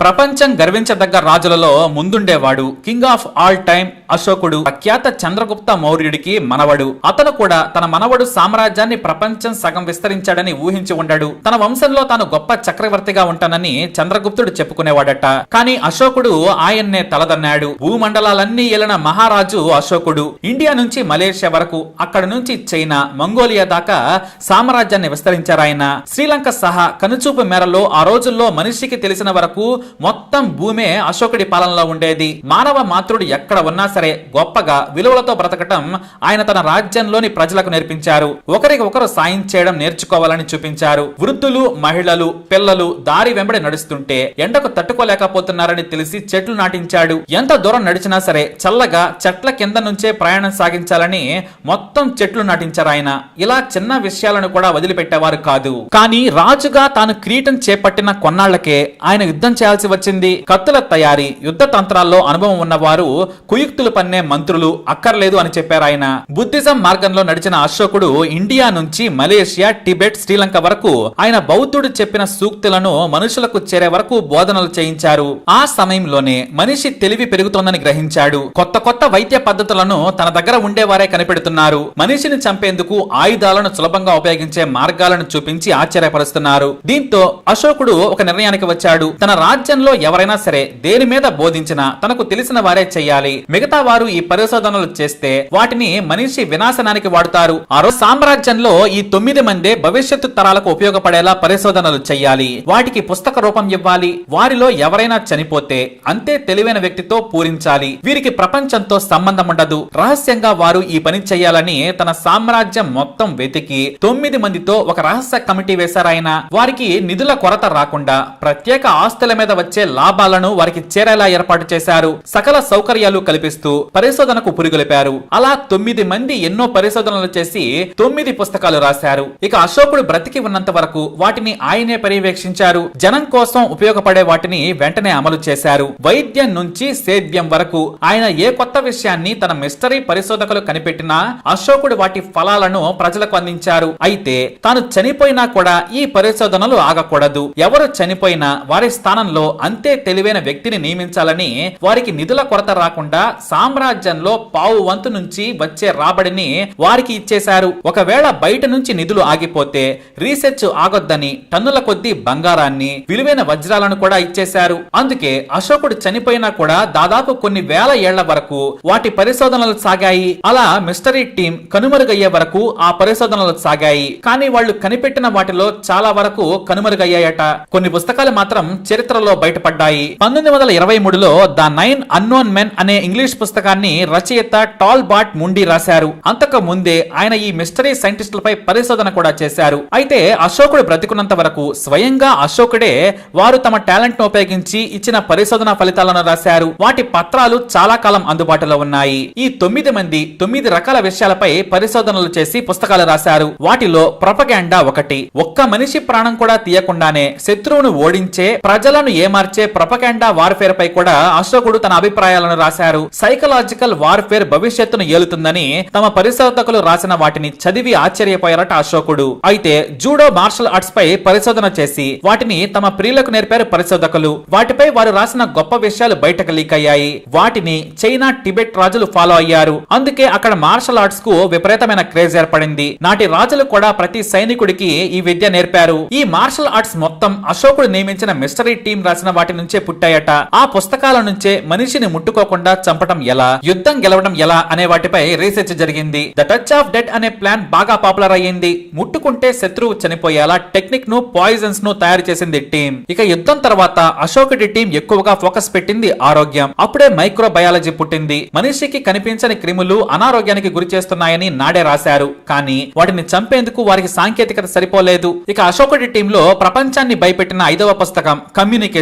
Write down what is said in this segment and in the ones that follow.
ప్రపంచం గర్వించదగ్గ రాజులలో ముందుండేవాడు. కింగ్ ఆఫ్ ఆల్ టైమ్ అశోకుడు. ప్రఖ్యాత చంద్రగుప్త మౌర్యుడికి మనవడు. అతను కూడా తన మనవడు సామ్రాజ్యాన్ని ప్రపంచం సగం విస్తరించాడని ఊహించి ఉండడు. తన వంశంలో తాను గొప్ప చక్రవర్తిగా ఉంటానని చంద్రగుప్తుడు చెప్పుకునేవాడట. కానీ అశోకుడు ఆయన్నే తలదన్నాడు. భూమండలాలన్నీ ఏలిన మహారాజు అశోకుడు. ఇండియా నుంచి మలేషియా వరకు అక్కడ నుంచి చైనా మంగోలియా దాకా సామ్రాజ్యాన్ని విస్తరించారాయన. శ్రీలంక సహా కనుచూపు మేరలో ఆ రోజుల్లో మనిషికి తెలిసిన వరకు మొత్తం భూమే అశోకుడి పాలనలో ఉండేది. మానవ మాతృడు ఎక్కడ ఉన్నా సరే గొప్పగా విలువలతో బ్రతకటం ఆయన తన రాజ్యంలోని ప్రజలకు నేర్పించారు. ఒకరికి ఒకరు సాయం చేయడం నేర్చుకోవాలని చూపించారు. వృద్ధులు మహిళలు పిల్లలు దారి వెంబడి నడుస్తుంటే ఎండకు తట్టుకోలేకపోతున్నారని తెలిసి చెట్లు నాటించాడు. ఎంత దూరం నడిచినా సరే చల్లగా చెట్ల కింద నుంచే ప్రయాణం సాగించాలని మొత్తం చెట్లు నాటించారు ఆయన. ఇలా చిన్న విషయాలను కూడా వదిలిపెట్టేవారు కాదు. కానీ రాజుగా తాను కిరీటం చేపట్టిన కొన్నాళ్ళకే ఆయన యుద్ధం చేయాల్సి వచ్చింది. కత్తుల తయారీ యుద్ధ తంత్రాల్లో అనుభవం ఉన్నవారు కుయుక్తులు పన్నే మంత్రులు అక్కర్లేదు అని చెప్పారు ఆయన. బుద్ధిజం మార్గంలో నడిచిన అశోకుడు ఇండియా నుంచి మలేషియా టిబెట్ శ్రీలంక వరకు ఆయన బౌద్ధుడు చెప్పిన సూక్తులను మనుషులకు చేరే వరకు బోధనలు చేయించారు. ఆ సమయంలోనే మనిషి తెలివి పెరుగుతోందని గ్రహించాడు. కొత్త కొత్త వైద్య పద్ధతులను తన దగ్గర ఉండేవారే కనిపెడుతున్నారు. మనిషిని చంపేందుకు ఆయుధాలను సులభంగా ఉపయోగించే మార్గాలను చూపించి ఆశ్చర్యపరుస్తున్నారు. దీంతో అశోకుడు ఒక నిర్ణయానికి వచ్చాడు. తన రాజ్య రాజ్యంలో ఎవరైనా సరే దేని మీద బోధించినా తనకు తెలిసిన వారే చెయ్యాలి మిగతా వారు ఈ పరిశోధనలు చేస్తే వాటిని మనిషి వినాశనానికి వాడుతారు. ఆ రోజు సామ్రాజ్యంలో ఈ తొమ్మిది మందే భవిష్యత్తు తరాలకు ఉపయోగపడేలా పరిశోధనలు చెయ్యాలి వాటికి పుస్తక రూపం ఇవ్వాలి. వారిలో ఎవరైనా చనిపోతే అంతే తెలివైన వ్యక్తితో పూరించాలి. వీరికి ప్రపంచంతో సంబంధం ఉండదు. రహస్యంగా వారు ఈ పని చేయాలని తన సామ్రాజ్యం మొత్తం వెతికి తొమ్మిది మందితో ఒక రహస్య కమిటీ వేశారాయన. వారికి నిధుల కొరత రాకుండా ప్రత్యేక ఆస్తుల మీద వచ్చే లాభాలను వారికి చేరేలా ఏర్పాటు చేశారు. సకల సౌకర్యాలు కల్పిస్తూ పరిశోధనకు పురుగొలిపారు. అలా తొమ్మిది మంది ఎన్నో పరిశోధనలు చేసి తొమ్మిది పుస్తకాలు రాశారు. ఇక అశోకుడు బ్రతికి ఉన్నంత వరకు వాటిని ఆయనే పర్యవేక్షించారు. జనం కోసం ఉపయోగపడే వాటిని వెంటనే అమలు చేశారు. వైద్యం నుంచి సేద్యం వరకు ఆయన ఏ కొత్త విషయాన్ని తన మిస్టరీ పరిశోధకులు కనిపెట్టినా అశోకుడు వాటి ఫలాలను ప్రజలకు అందించారు. అయితే తాను చనిపోయినా కూడా ఈ పరిశోధనలు ఆగకూడదు. ఎవరు చనిపోయినా వారి స్థానంలో అంతే తెలివైన వ్యక్తిని నియమించాలని వారికి నిధుల కొరత రాకుండా సామ్రాజ్యంలో పావు వంతు నుంచి వచ్చే రాబడిని వారికి ఇచ్చేశారు. ఒకవేళ బయట నుంచి నిధులు ఆగిపోతే రీసెర్చ్ ఆగొద్దని టన్నుల కొద్దీ బంగారాన్ని విలువైన వజ్రాలను కూడా ఇచ్చేశారు. అందుకే అశోకుడు చనిపోయినా కూడా దాదాపు కొన్ని వేల ఏళ్ళ వరకు వాటి పరిశోధనలు సాగాయి. అలా మిస్టరీ టీం కనుమరుగయ్యే వరకు ఆ పరిశోధనలు సాగాయి. కానీ వాళ్ళు కనిపెట్టిన వాటిలో చాలా వరకు కనుమరుగయ్యాయట. కొన్ని పుస్తకాలు మాత్రం చరిత్రలో బయటపడ్డాయి. పంతొమ్మిది వందల ఇరవై మూడులో ద నైన్ అన్నోన్ మెన్ అనే ఇంగ్లీష్ పుస్తకాన్ని రచయిత టాల్ బాట్ ముండి రాశారు. అంతకు ముందే ఆయన ఈ మిస్టరీ సైంటిస్టులపై పరిశోధన కూడా చేశారు. అయితే అశోకుడు బ్రతికున్నంత వరకు స్వయంగా అశోకుడే వారు తమ టాలెంట్ను ఉపయోగించి ఇచ్చిన పరిశోధన ఫలితాలను రాశారు. వాటి పత్రాలు చాలా కాలం అందుబాటులో ఉన్నాయి. ఈ తొమ్మిది మంది తొమ్మిది రకాల విషయాలపై పరిశోధనలు చేసి పుస్తకాలు రాశారు. వాటిలో ప్రొపగాండా ఒకటి. ఒక్క మనిషి ప్రాణం కూడా తీయకుండానే శత్రువును ఓడించే ప్రజలను ఏమార్చే ప్రపకెండా వార్ఫేర్ పై కూడా అశోకుడు తన అభిప్రాయాలను రాశారు. సైకలాజికల్ వార్ఫేర్ భవిష్యత్తును ఏలుతుందని తమ పరిశోధకులు రాసిన వాటిని చదివి ఆశ్చర్యపోయారట అశోకుడు. అయితే జూడో మార్షల్ ఆర్ట్స్ పై పరిశోధన చేసి వాటిని తమ ప్రియులకు నేర్పారు పరిశోధకులు. వాటిపై వారు రాసిన గొప్ప విషయాలు బయటకు లీక్ అయ్యాయి. వాటిని చైనా టిబెట్ రాజులు ఫాలో అయ్యారు. అందుకే అక్కడ మార్షల్ ఆర్ట్స్కు విపరీతమైన క్రేజ్ ఏర్పడింది. నాటి రాజులు కూడా ప్రతి సైనికుడికి ఈ విద్య నేర్పారు. ఈ మార్షల్ ఆర్ట్స్ మొత్తం అశోకుడు నియమించిన మిస్టరీ టీం రాసిన వాటి నుంచే పుట్టాయట. ఆ పుస్తకాల నుంచే మనిషిని ముట్టుకోకుండా చంపటం ఎలా? యుద్ధం గెలవడం ఎలా అనే వాటిపై రీసెర్చ్ జరిగింది. ద టచ్ ఆఫ్ డెడ్ అనే ప్లాన్ బాగా పాపులర్ అయ్యింది. ముట్టుకుంటే శత్రువు చనిపోయేలా టెక్నిక్ను పాయిజన్స్ను తయారు చేసింది టీం ఇక యుద్ధం తర్వాత అశోకుడి టీం ఎక్కువగా ఫోకస్ పెట్టింది ఆరోగ్యం. అప్పుడే మైక్రో బయాలజీ పుట్టింది. మనిషికి కనిపించని క్రిములు అనారోగ్యానికి గురి చేస్తున్నాయని నాడే రాశారు. కానీ వాటిని చంపేందుకు వారికి సాంకేతికత సరిపోలేదు. ఇక అశోకుడి టీంలో ప్రపంచాన్ని భయపెట్టిన ఐదవ పుస్తకం కమ్యూనికేషన్.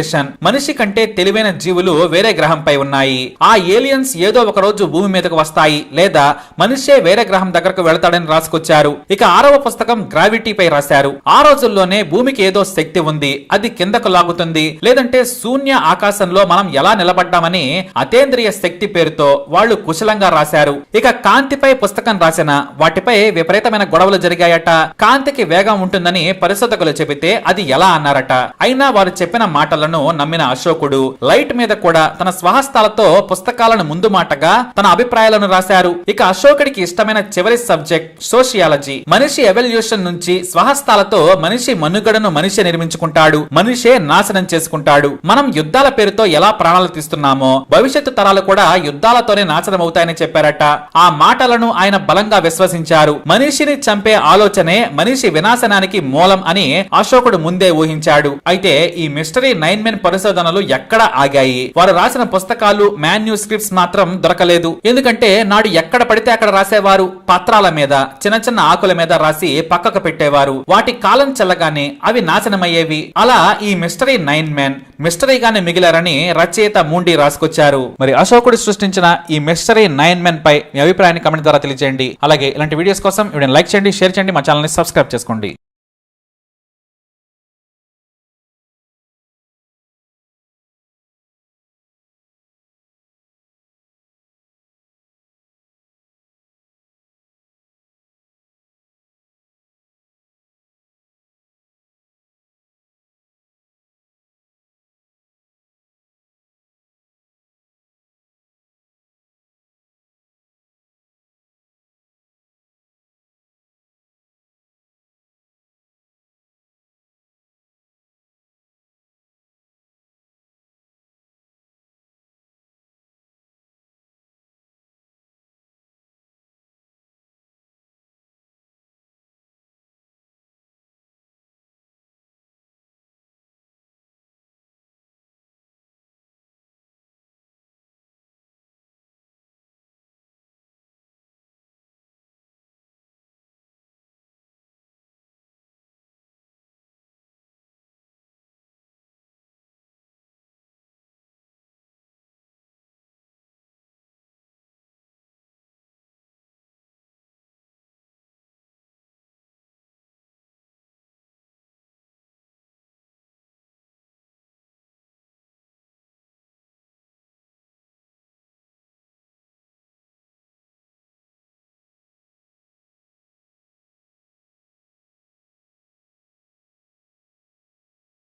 మనిషి కంటే తెలివైన జీవులు వేరే గ్రహంపై ఉన్నాయి. ఆ ఏలియన్స్ ఏదో ఒక రోజు భూమి మీదకు వస్తాయి. లేదా మనిషే వేరే గ్రహం దగ్గరకు వెళతాడని రాసుకొచ్చారు. ఇక ఆరవ పుస్తకం గ్రావిటీపై రాశారు. ఆ రోజుల్లోనే భూమికి ఏదో శక్తి ఉంది. అది కిందకు లాగుతుంది. లేదంటే శూన్య ఆకాశంలో మనం ఎలా నిలబడ్డామని అతేంద్రియ శక్తి పేరుతో వాళ్ళు కుశలంగా రాశారు. ఇక కాంతిపై పుస్తకం రాసిన వాటిపై విపరీతమైన గొడవలు జరిగాయట. కాంతికి వేగం ఉంటుందని పరిశోధకులు చెబితే అది ఎలా అన్నారట. అయినా వారు చెప్పిన మాటల పుస్తకాలను నమ్మిన అశోకుడు లైట్ మీద కూడా తన స్వహస్తాలతో పుస్తకాలను ముందు మాటగా తన అభిప్రాయాలను రాశారు. ఇక అశోకుడికి ఇష్టమైన చివరి సబ్జెక్ట్ సోషియాలజీ. మనిషి ఎవల్యూషన్ నుంచి స్వహస్తాలతో మనిషి మనుగడను మనిషి నిర్మించుకుంటాడు. మనిషే నాశనం చేసుకుంటాడు. మనం యుద్ధాల పేరుతో ఎలా ప్రాణాలు తీస్తున్నామో భవిష్యత్తు తరాలు కూడా యుద్ధాలతోనే నాశనం అవుతాయని చెప్పారట. ఆ మాటలను ఆయన బలంగా విశ్వసించారు. మనిషిని చంపే ఆలోచనే మనిషి వినాశనానికి మూలం అని అశోకుడు ముందే ఊహించాడు. అయితే ఈ మిస్టరీ నైన్ మెన్ పరిశోధనలు ఎక్కడ ఆగాయి? వారు రాసిన పుస్తకాలు మాన్యూ స్క్రిప్ట్స్ మాత్రం దొరకలేదు. ఎందుకంటే నాడు ఎక్కడ పడితే అక్కడ రాసేవారు పత్రాల మీద చిన్న చిన్న ఆకుల మీద రాసి పక్కకు పెట్టేవారు. వాటి కాలం చల్లగానే అవి నాశనమయ్యేవి. అలా ఈ మిస్టరీ నైన్ మెన్ మిస్టరీగానే మిగిలారని రచయిత మూండి రాసుకొచ్చారు. మరి అశోకుడు సృష్టించిన ఈ మిస్టరీ నైన్ మెన్ పై మీ అభిప్రాయాన్ని కమెంట్ ద్వారా తెలియజేయండి అలాగే ఇలాంటి వీడియోస్ కోసం వీడియోని లైక్ చేయండి షేర్ చేయండి మా ఛానల్ని సబ్స్క్రైబ్ చేసుకోండి.